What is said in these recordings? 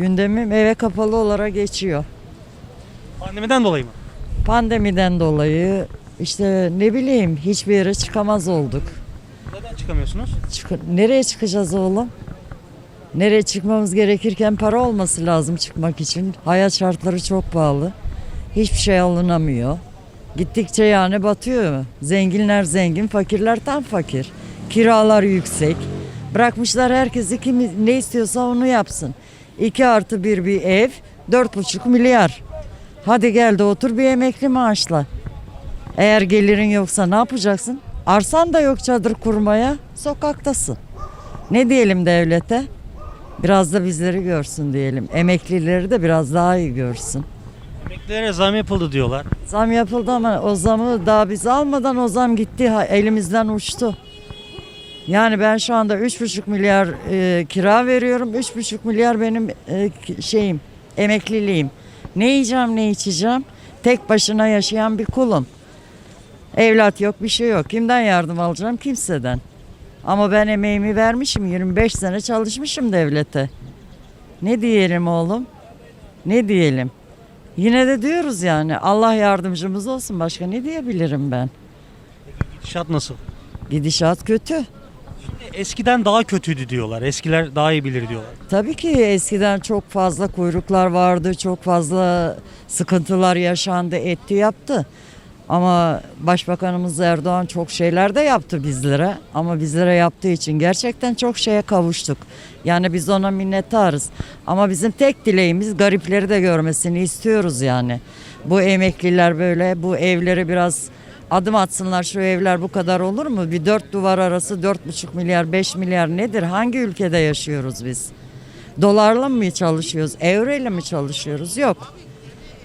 Gündemim eve kapalı olarak geçiyor. Pandemiden dolayı mı? Pandemiden dolayı işte ne bileyim hiçbir yere çıkamaz olduk. Neden çıkamıyorsunuz? Çık- nereye çıkacağız oğlum? Nereye çıkmamız gerekirken para olması lazım çıkmak için. Hayat şartları çok pahalı. Hiçbir şey alınamıyor. Gittikçe yani batıyor. Zenginler zengin, fakirler tam fakir. Kiralar yüksek. Bırakmışlar herkesi kim ne istiyorsa onu yapsın. 2 artı bir bir ev, dört buçuk milyar. Hadi gel de otur bir emekli maaşla. Eğer gelirin yoksa ne yapacaksın? Arsan da yok çadır kurmaya, sokaktasın. Ne diyelim devlete? Biraz da bizleri görsün diyelim. Emeklileri de biraz daha iyi görsün. Emeklilere zam yapıldı diyorlar. Zam yapıldı ama o zamı daha biz almadan o zam gitti ha- elimizden uçtu. Yani ben şu anda 3,5 milyar e, kira veriyorum. 3,5 milyar benim e, şeyim, emekliliğim. Ne yiyeceğim, ne içeceğim? Tek başına yaşayan bir kulum. Evlat yok, bir şey yok. Kimden yardım alacağım? Kimseden. Ama ben emeğimi vermişim. 25 sene çalışmışım devlete. Ne diyelim oğlum? Ne diyelim? Yine de diyoruz yani Allah yardımcımız olsun. Başka ne diyebilirim ben? Gidişat nasıl? Gidişat kötü. Eskiden daha kötüydü diyorlar. Eskiler daha iyi bilir diyorlar. Tabii ki eskiden çok fazla kuyruklar vardı, çok fazla sıkıntılar yaşandı, etti yaptı. Ama Başbakanımız Erdoğan çok şeyler de yaptı bizlere. Ama bizlere yaptığı için gerçekten çok şeye kavuştuk. Yani biz ona minnettarız. Ama bizim tek dileğimiz garipleri de görmesini istiyoruz yani. Bu emekliler böyle bu evleri biraz adım atsınlar şu evler bu kadar olur mu? Bir dört duvar arası dört buçuk milyar beş milyar nedir? Hangi ülkede yaşıyoruz biz? Dolarla mı çalışıyoruz? Euro ile mi çalışıyoruz? Yok.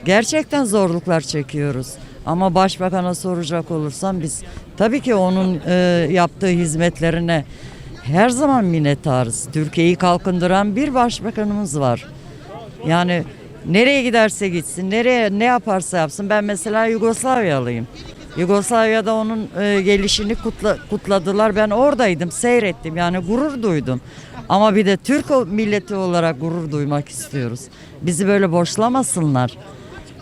Gerçekten zorluklar çekiyoruz. Ama başbakana soracak olursam biz tabii ki onun e, yaptığı hizmetlerine her zaman minnettarız. Türkiye'yi kalkındıran bir başbakanımız var. Yani nereye giderse gitsin, nereye ne yaparsa yapsın. Ben mesela Yugoslavyalıyım. Yugoslavya'da onun e, gelişini kutla, kutladılar. Ben oradaydım, seyrettim. Yani gurur duydum. Ama bir de Türk milleti olarak gurur duymak istiyoruz. Bizi böyle boşlamasınlar.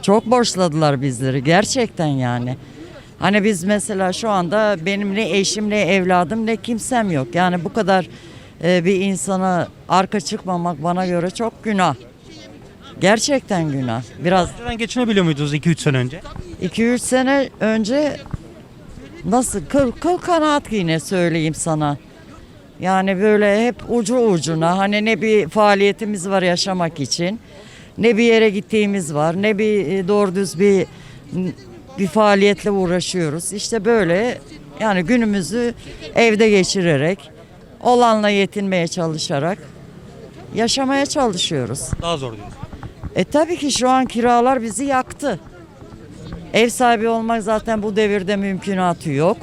Çok borçladılar bizleri gerçekten yani. Hani biz mesela şu anda benim ne eşim ne evladım ne kimsem yok. Yani bu kadar e, bir insana arka çıkmamak bana göre çok günah. Gerçekten günah. Biraz Önceden geçinebiliyor muydunuz 2-3 sene önce? 2-3 sene önce nasıl kıl, kıl kanaat yine söyleyeyim sana. Yani böyle hep ucu ucuna hani ne bir faaliyetimiz var yaşamak için ne bir yere gittiğimiz var ne bir e, doğru düz bir bir faaliyetle uğraşıyoruz. İşte böyle yani günümüzü evde geçirerek olanla yetinmeye çalışarak yaşamaya çalışıyoruz. Daha zor diyorsunuz. E tabii ki şu an kiralar bizi yaktı. Ev sahibi olmak zaten bu devirde mümkünatı yok.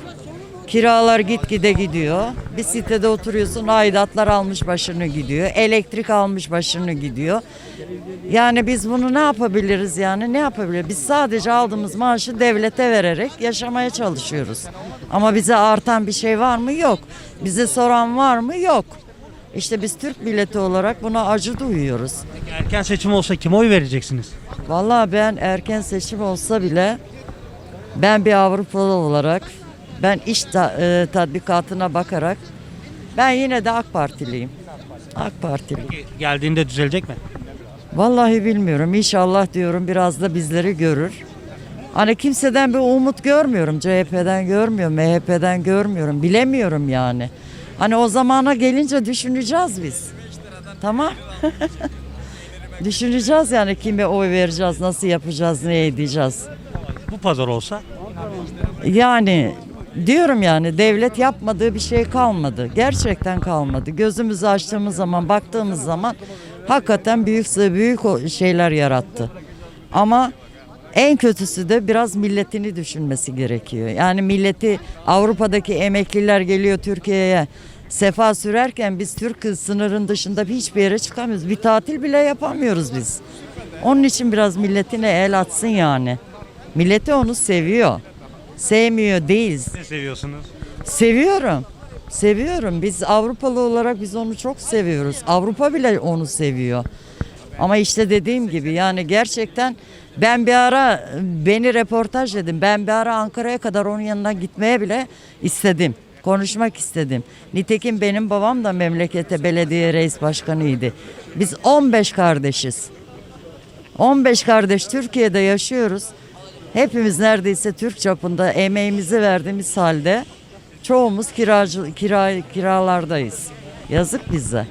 Kiralar gitgide gidiyor. Bir sitede oturuyorsun aidatlar almış başını gidiyor. Elektrik almış başını gidiyor. Yani biz bunu ne yapabiliriz yani ne yapabiliriz? Biz sadece aldığımız maaşı devlete vererek yaşamaya çalışıyoruz. Ama bize artan bir şey var mı? Yok. Bize soran var mı? Yok. İşte biz Türk milleti olarak buna acı duyuyoruz. Peki erken seçim olsa kime oy vereceksiniz? Vallahi ben erken seçim olsa bile ben bir Avrupalı olarak ben iş ta- e, tatbikatına bakarak ben yine de AK Partiliyim. AK Partiliyim. Peki geldiğinde düzelecek mi? Vallahi bilmiyorum. İnşallah diyorum biraz da bizleri görür. Hani kimseden bir umut görmüyorum. CHP'den görmüyorum, MHP'den görmüyorum. Bilemiyorum yani. Hani o zamana gelince düşüneceğiz biz. Tamam. düşüneceğiz yani kime oy vereceğiz, nasıl yapacağız, ne edeceğiz. Bu pazar olsa Yani diyorum yani devlet yapmadığı bir şey kalmadı. Gerçekten kalmadı. Gözümüzü açtığımız zaman, baktığımız zaman hakikaten büyük büyük şeyler yarattı. Ama en kötüsü de biraz milletini düşünmesi gerekiyor. Yani milleti Avrupa'daki emekliler geliyor Türkiye'ye sefa sürerken biz Türk sınırın dışında hiçbir yere çıkamıyoruz. Bir tatil bile yapamıyoruz biz. Onun için biraz milletine el atsın yani. Milleti onu seviyor. Sevmiyor değil. ne seviyorsunuz? Seviyorum. Seviyorum. Biz Avrupalı olarak biz onu çok seviyoruz. Avrupa bile onu seviyor. Ama işte dediğim gibi yani gerçekten ben bir ara beni reportaj dedim. Ben bir ara Ankara'ya kadar onun yanına gitmeye bile istedim. Konuşmak istedim. Nitekim benim babam da memlekete belediye reis başkanıydı. Biz 15 kardeşiz. 15 kardeş Türkiye'de yaşıyoruz. Hepimiz neredeyse Türk çapında emeğimizi verdiğimiz halde çoğumuz kiracı, kira, kiralardayız. Yazık bize.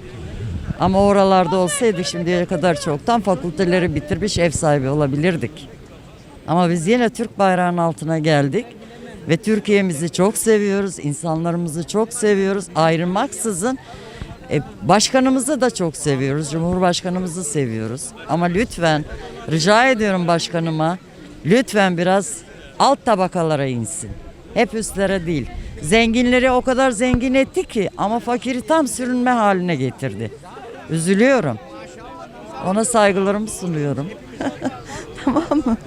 Ama oralarda olsaydık şimdiye kadar çoktan fakülteleri bitirmiş ev sahibi olabilirdik. Ama biz yine Türk bayrağının altına geldik ve Türkiye'mizi çok seviyoruz, insanlarımızı çok seviyoruz. Ayrılmaksızın e, başkanımızı da çok seviyoruz, Cumhurbaşkanımızı seviyoruz. Ama lütfen rica ediyorum başkanıma, lütfen biraz alt tabakalara insin. Hep üstlere değil. Zenginleri o kadar zengin etti ki ama fakiri tam sürünme haline getirdi. Üzülüyorum. Ona saygılarımı sunuyorum. tamam mı?